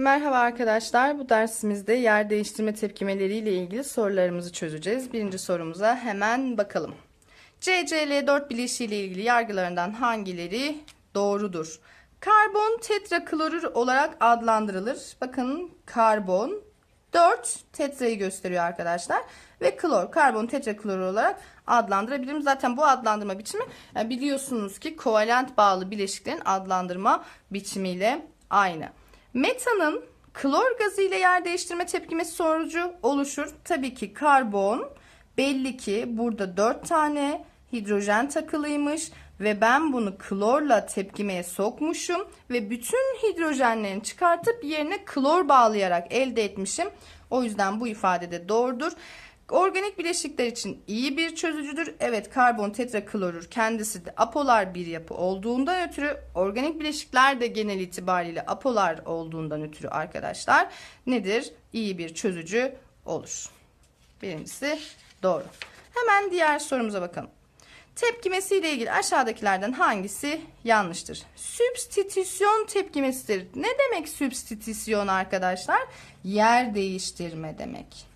Merhaba arkadaşlar. Bu dersimizde yer değiştirme tepkimeleri ile ilgili sorularımızı çözeceğiz. Birinci sorumuza hemen bakalım. CCl4 bileşiği ile ilgili yargılarından hangileri doğrudur? Karbon tetraklorür olarak adlandırılır. Bakın karbon 4 tetrayı gösteriyor arkadaşlar. Ve klor, karbon tetraklorür olarak adlandırabilirim. Zaten bu adlandırma biçimi yani biliyorsunuz ki kovalent bağlı bileşiklerin adlandırma biçimiyle aynı. Metanın klor gazı ile yer değiştirme tepkimesi sonucu oluşur. Tabii ki karbon belli ki burada 4 tane hidrojen takılıymış ve ben bunu klorla tepkimeye sokmuşum ve bütün hidrojenlerini çıkartıp yerine klor bağlayarak elde etmişim. O yüzden bu ifade de doğrudur. Organik bileşikler için iyi bir çözücüdür. Evet karbon tetraklorür kendisi de apolar bir yapı olduğundan ötürü organik bileşikler de genel itibariyle apolar olduğundan ötürü arkadaşlar nedir? İyi bir çözücü olur. Birincisi doğru. Hemen diğer sorumuza bakalım. Tepkimesiyle ilgili aşağıdakilerden hangisi yanlıştır? Sübstitüsyon tepkimesidir. Ne demek sübstitüsyon arkadaşlar? Yer değiştirme demek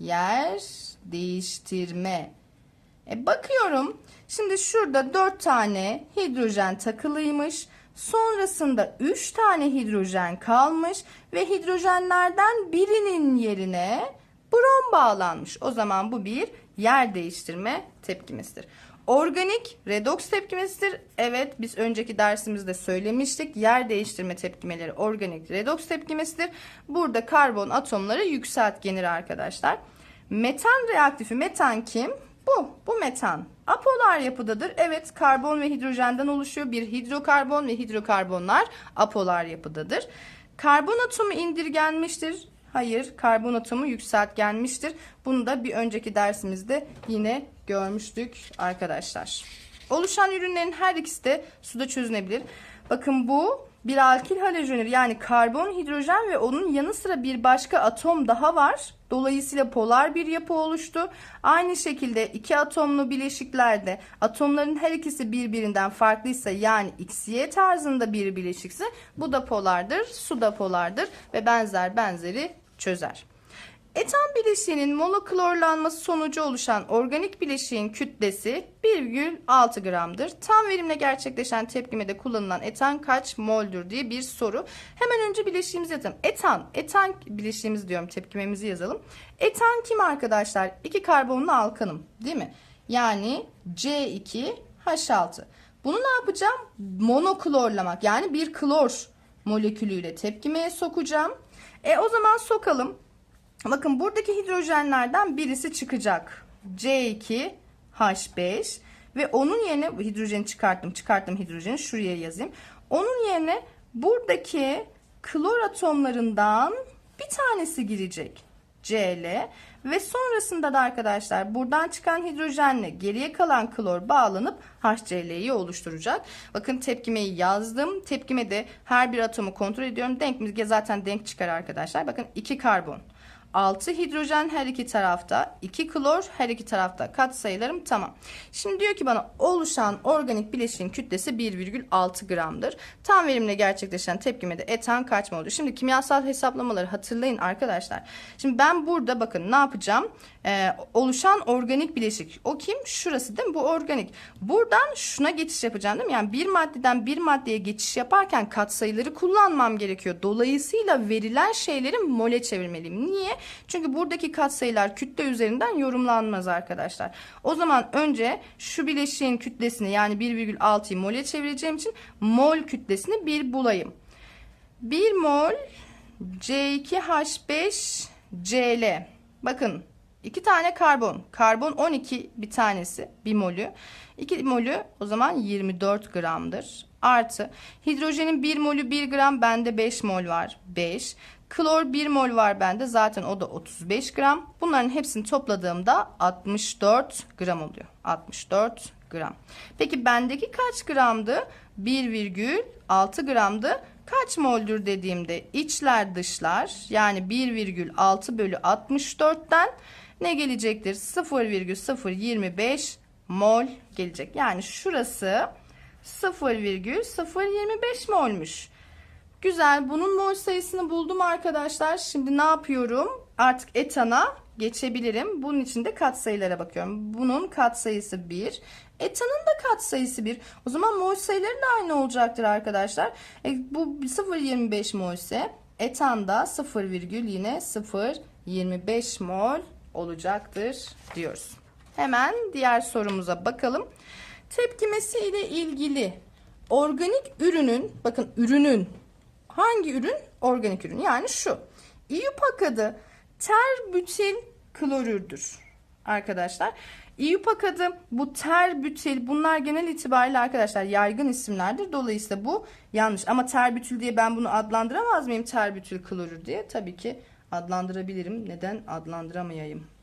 yer değiştirme. E bakıyorum. Şimdi şurada 4 tane hidrojen takılıymış. Sonrasında 3 tane hidrojen kalmış ve hidrojenlerden birinin yerine brom bağlanmış. O zaman bu bir yer değiştirme tepkimesidir. Organik redoks tepkimesidir. Evet biz önceki dersimizde söylemiştik. Yer değiştirme tepkimeleri organik redoks tepkimesidir. Burada karbon atomları yükseltgenir arkadaşlar. Metan reaktifi metan kim? Bu. Bu metan. Apolar yapıdadır. Evet karbon ve hidrojenden oluşuyor. Bir hidrokarbon ve hidrokarbonlar apolar yapıdadır. Karbon atomu indirgenmiştir. Hayır, karbon atomu yükseltgenmiştir. Bunu da bir önceki dersimizde yine görmüştük arkadaşlar. Oluşan ürünlerin her ikisi de suda çözünebilir. Bakın bu bir alkil halojenür yani karbon, hidrojen ve onun yanı sıra bir başka atom daha var. Dolayısıyla polar bir yapı oluştu. Aynı şekilde iki atomlu bileşiklerde atomların her ikisi birbirinden farklıysa yani XY tarzında bir bileşikse bu da polardır, su da polardır ve benzer benzeri çözer. Etan bileşiğinin monoklorlanması sonucu oluşan organik bileşiğin kütlesi 1,6 gramdır. Tam verimle gerçekleşen tepkimede kullanılan etan kaç moldür diye bir soru. Hemen önce bileşiğimizi yazalım. Etan, etan bileşiğimiz diyorum tepkimemizi yazalım. Etan kim arkadaşlar? İki karbonlu alkanım değil mi? Yani C2H6. Bunu ne yapacağım? Monoklorlamak yani bir klor molekülüyle tepkimeye sokacağım. E o zaman sokalım. Bakın buradaki hidrojenlerden birisi çıkacak. C2H5 ve onun yerine hidrojeni çıkarttım. Çıkarttım hidrojeni şuraya yazayım. Onun yerine buradaki klor atomlarından bir tanesi girecek. Cl ve sonrasında da arkadaşlar buradan çıkan hidrojenle geriye kalan klor bağlanıp HCl'yi oluşturacak. Bakın tepkimeyi yazdım. Tepkime de her bir atomu kontrol ediyorum. Denk zaten denk çıkar arkadaşlar. Bakın 2 karbon. 6 hidrojen her iki tarafta, 2 klor her iki tarafta kat sayılarım tamam. Şimdi diyor ki bana oluşan organik bileşiğin kütlesi 1,6 gramdır. Tam verimle gerçekleşen tepkimede etan kaç mol olur? Şimdi kimyasal hesaplamaları hatırlayın arkadaşlar. Şimdi ben burada bakın ne yapacağım? Ee, oluşan organik bileşik. O kim? Şurası değil mi? Bu organik. Buradan şuna geçiş yapacağım değil mi? Yani bir maddeden bir maddeye geçiş yaparken katsayıları kullanmam gerekiyor. Dolayısıyla verilen şeyleri mole çevirmeliyim. Niye? Çünkü buradaki katsayılar kütle üzerinden yorumlanmaz arkadaşlar. O zaman önce şu bileşiğin kütlesini yani 1,6'yı mole çevireceğim için mol kütlesini bir bulayım. 1 mol C2H5Cl. Bakın iki tane karbon. Karbon 12 bir tanesi bir molü. 2 molü o zaman 24 gramdır. Artı hidrojenin 1 molü 1 gram bende 5 mol var. 5. Klor 1 mol var bende. Zaten o da 35 gram. Bunların hepsini topladığımda 64 gram oluyor. 64 gram. Peki bendeki kaç gramdı? 1,6 gramdı. Kaç moldür dediğimde içler dışlar yani 1,6 bölü 64'ten ne gelecektir? 0,025 mol gelecek. Yani şurası 0,025 molmuş. Güzel. Bunun mol sayısını buldum arkadaşlar. Şimdi ne yapıyorum? Artık etana geçebilirim. Bunun için de katsayılara bakıyorum. Bunun katsayısı 1. Etanın da katsayısı 1. O zaman mol sayıları da aynı olacaktır arkadaşlar. E, bu 0,25 mol ise etan da 0, yine 0,25 mol olacaktır diyoruz. Hemen diğer sorumuza bakalım. Tepkimesi ile ilgili organik ürünün bakın ürünün hangi ürün? Organik ürün. Yani şu. İyupak adı terbutil klorürdür. Arkadaşlar. İyupak adı bu terbutil bunlar genel itibariyle arkadaşlar yaygın isimlerdir. Dolayısıyla bu yanlış. Ama terbütül diye ben bunu adlandıramaz mıyım? Terbütil klorür diye. Tabii ki adlandırabilirim. Neden adlandıramayayım?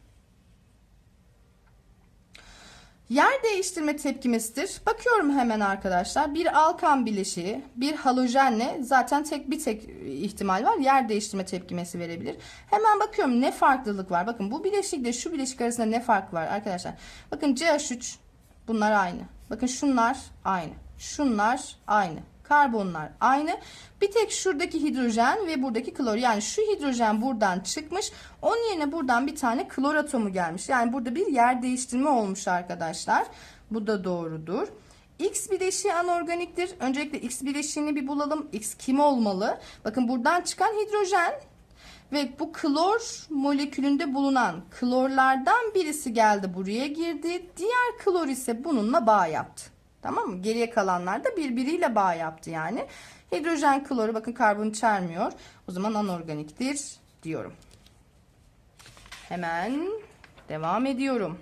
Yer değiştirme tepkimesidir. Bakıyorum hemen arkadaşlar. Bir alkan bileşiği, bir halojenle zaten tek bir tek ihtimal var. Yer değiştirme tepkimesi verebilir. Hemen bakıyorum ne farklılık var. Bakın bu bileşikle şu bileşik arasında ne fark var arkadaşlar. Bakın CH3 bunlar aynı. Bakın şunlar aynı. Şunlar aynı. Karbonlar aynı. Bir tek şuradaki hidrojen ve buradaki klor. Yani şu hidrojen buradan çıkmış. Onun yerine buradan bir tane klor atomu gelmiş. Yani burada bir yer değiştirme olmuş arkadaşlar. Bu da doğrudur. X bileşiği anorganiktir. Öncelikle X bileşiğini bir bulalım. X kim olmalı? Bakın buradan çıkan hidrojen ve bu klor molekülünde bulunan klorlardan birisi geldi buraya girdi. Diğer klor ise bununla bağ yaptı. Tamam mı? Geriye kalanlar da birbiriyle bağ yaptı yani. Hidrojen kloru bakın karbon içermiyor. O zaman anorganiktir diyorum. Hemen devam ediyorum.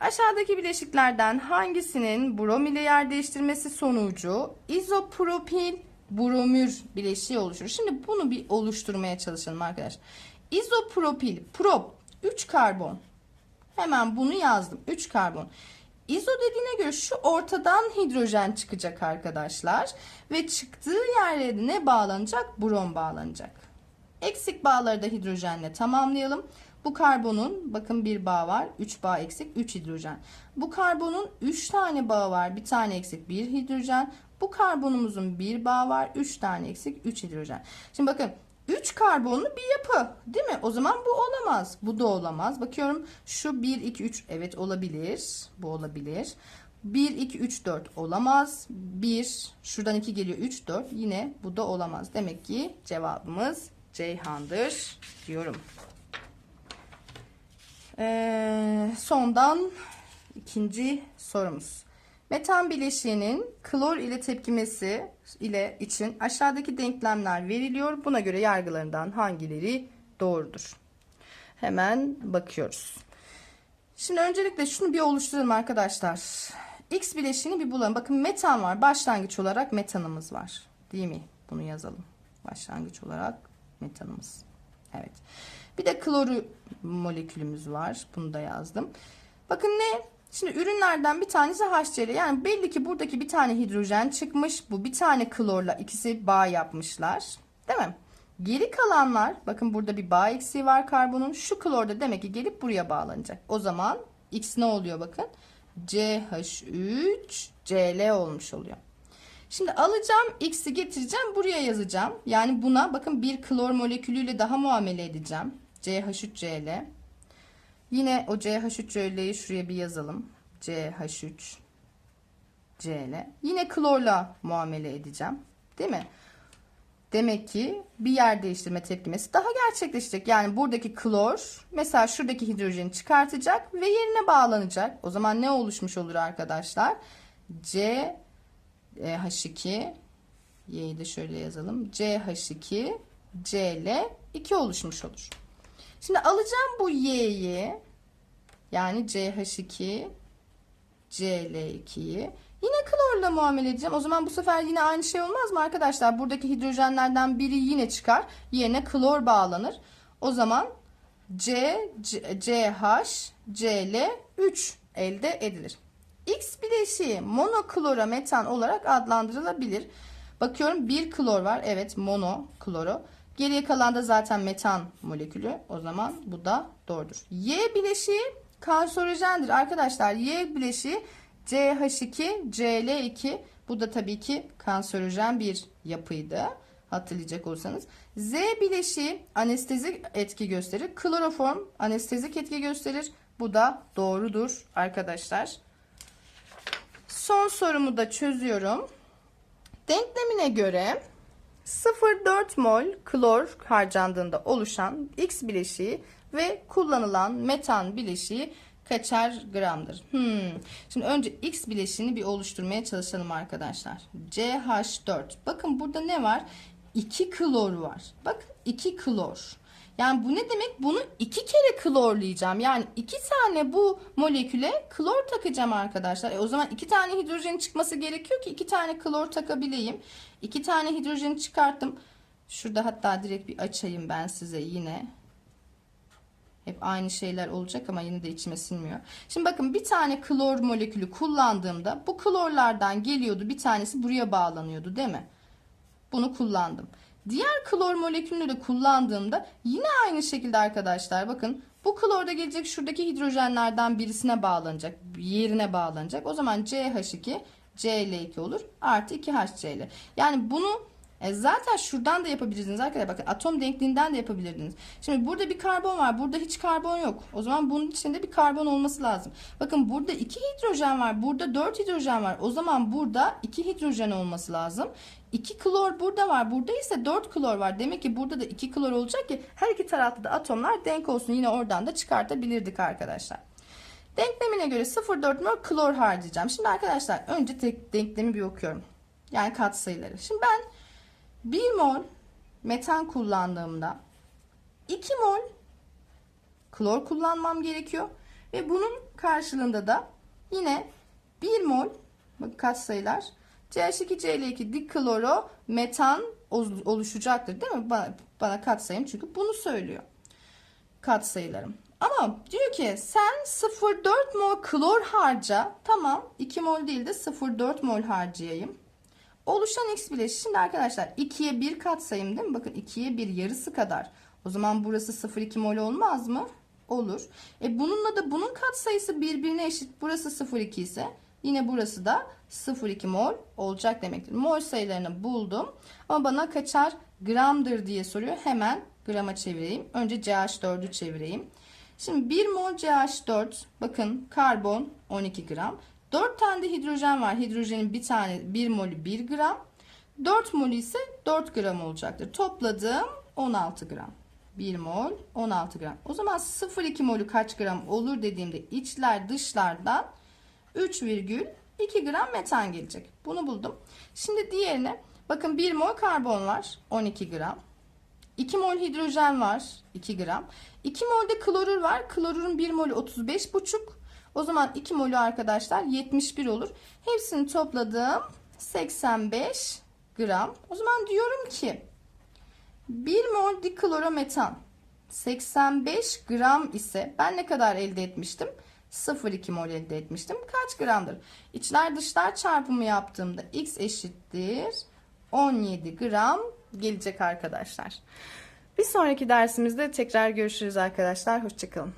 Aşağıdaki bileşiklerden hangisinin brom ile yer değiştirmesi sonucu izopropil bromür bileşiği oluşur? Şimdi bunu bir oluşturmaya çalışalım arkadaşlar. İzopropil, prop 3 karbon. Hemen bunu yazdım. 3 karbon. İzo dediğine göre şu ortadan hidrojen çıkacak arkadaşlar. Ve çıktığı yerlere ne bağlanacak? Brom bağlanacak. Eksik bağları da hidrojenle tamamlayalım. Bu karbonun bakın bir bağ var. 3 bağ eksik 3 hidrojen. Bu karbonun 3 tane bağı var. Bir tane eksik 1 hidrojen. Bu karbonumuzun bir bağ var. 3 tane eksik 3 hidrojen. Şimdi bakın 3 karbonlu bir yapı değil mi? O zaman bu olamaz. Bu da olamaz. Bakıyorum şu 1, 2, 3 evet olabilir. Bu olabilir. 1, 2, 3, 4 olamaz. 1, şuradan 2 geliyor 3, 4 yine bu da olamaz. Demek ki cevabımız Ceyhan'dır diyorum. Ee, sondan ikinci sorumuz. Metan bileşiğinin klor ile tepkimesi ile için aşağıdaki denklemler veriliyor. Buna göre yargılarından hangileri doğrudur? Hemen bakıyoruz. Şimdi öncelikle şunu bir oluşturalım arkadaşlar. X bileşiğini bir bulalım. Bakın metan var. Başlangıç olarak metanımız var. Değil mi? Bunu yazalım. Başlangıç olarak metanımız. Evet. Bir de kloru molekülümüz var. Bunu da yazdım. Bakın ne? Şimdi ürünlerden bir tanesi HCl. Yani belli ki buradaki bir tane hidrojen çıkmış. Bu bir tane klorla ikisi bağ yapmışlar. Değil mi? Geri kalanlar bakın burada bir bağ eksiği var karbonun. Şu klor da demek ki gelip buraya bağlanacak. O zaman X ne oluyor bakın? CH3 Cl olmuş oluyor. Şimdi alacağım X'i getireceğim buraya yazacağım. Yani buna bakın bir klor molekülüyle daha muamele edeceğim. CH3Cl. Yine o CH3Cl'yi şuraya bir yazalım. CH3 Cl. Yine klorla muamele edeceğim. Değil mi? Demek ki bir yer değiştirme tepkimesi daha gerçekleşecek. Yani buradaki klor mesela şuradaki hidrojeni çıkartacak ve yerine bağlanacak. O zaman ne oluşmuş olur arkadaşlar? C H2 Y'yi de şöyle yazalım. CH2 Cl 2 oluşmuş olur. Şimdi alacağım bu Y'yi yani CH2 Cl2'yi yine klorla muamele edeceğim. O zaman bu sefer yine aynı şey olmaz mı arkadaşlar? Buradaki hidrojenlerden biri yine çıkar. Yerine klor bağlanır. O zaman C, C CH Cl3 elde edilir. X bileşiği monoklora metan olarak adlandırılabilir. Bakıyorum bir klor var. Evet mono kloru. Geriye kalan da zaten metan molekülü. O zaman bu da doğrudur. Y bileşiği kanserojendir arkadaşlar. Y bileşiği CH2, Cl2 bu da tabii ki kanserojen bir yapıydı. Hatırlayacak olursanız. Z bileşiği anestezik etki gösterir. Kloroform anestezik etki gösterir. Bu da doğrudur arkadaşlar. Son sorumu da çözüyorum. Denklemine göre 0,4 mol klor harcandığında oluşan X bileşiği ve kullanılan metan bileşiği kaçar gramdır? Hmm. Şimdi önce X bileşiğini bir oluşturmaya çalışalım arkadaşlar. CH4. Bakın burada ne var? 2 klor var. Bakın 2 klor. Yani bu ne demek? Bunu iki kere klorlayacağım. Yani iki tane bu moleküle klor takacağım arkadaşlar. E o zaman iki tane hidrojenin çıkması gerekiyor ki iki tane klor takabileyim. İki tane hidrojeni çıkarttım. Şurada hatta direkt bir açayım ben size yine. Hep aynı şeyler olacak ama yine de içime sinmiyor. Şimdi bakın bir tane klor molekülü kullandığımda bu klorlardan geliyordu. Bir tanesi buraya bağlanıyordu değil mi? Bunu kullandım. Diğer klor molekülünü de kullandığımda yine aynı şekilde arkadaşlar bakın bu klor da gelecek şuradaki hidrojenlerden birisine bağlanacak. Yerine bağlanacak. O zaman CH2 Cl2 olur. Artı 2HCl. Yani bunu e, zaten şuradan da yapabilirsiniz arkadaşlar. Bakın atom denkliğinden de yapabilirdiniz. Şimdi burada bir karbon var. Burada hiç karbon yok. O zaman bunun içinde bir karbon olması lazım. Bakın burada iki hidrojen var. Burada dört hidrojen var. O zaman burada iki hidrojen olması lazım. 2 klor burada var. Burada ise 4 klor var. Demek ki burada da 2 klor olacak ki her iki tarafta da atomlar denk olsun. Yine oradan da çıkartabilirdik arkadaşlar. Denklemine göre 0,4 mol klor harcayacağım. Şimdi arkadaşlar önce tek denklemi bir okuyorum. Yani katsayıları. Şimdi ben 1 mol metan kullandığımda 2 mol klor kullanmam gerekiyor. Ve bunun karşılığında da yine 1 mol katsayılar CH2Cl2 dikloro metan oluşacaktır değil mi? Bana, bana katsayım çünkü bunu söylüyor. Katsayılarım. Ama diyor ki sen 0,4 mol klor harca. Tamam 2 mol değil de 0,4 mol harcayayım. Oluşan X bileşiği şimdi arkadaşlar 2'ye 1 katsayım değil mi? Bakın 2'ye 1 yarısı kadar. O zaman burası 0,2 mol olmaz mı? Olur. E bununla da bunun katsayısı birbirine eşit. Burası 0,2 ise Yine burası da 0,2 mol olacak demektir. Mol sayılarını buldum. Ama bana kaçar gramdır diye soruyor. Hemen grama çevireyim. Önce CH4'ü çevireyim. Şimdi 1 mol CH4 bakın karbon 12 gram. 4 tane de hidrojen var. Hidrojenin bir tane 1 molü 1 gram. 4 mol ise 4 gram olacaktır. Topladım 16 gram. 1 mol 16 gram. O zaman 0,2 molü kaç gram olur dediğimde içler dışlardan 3,2 gram metan gelecek. Bunu buldum. Şimdi diğerine bakın 1 mol karbon var 12 gram. 2 mol hidrojen var 2 gram. 2 mol de klorür var. Klorürün 1 molü 35,5. O zaman 2 molü arkadaşlar 71 olur. Hepsini topladım 85 gram. O zaman diyorum ki 1 mol diklorometan 85 gram ise ben ne kadar elde etmiştim? 0,2 mol elde etmiştim. Kaç gramdır? İçler dışlar çarpımı yaptığımda x eşittir 17 gram gelecek arkadaşlar. Bir sonraki dersimizde tekrar görüşürüz arkadaşlar. Hoşçakalın.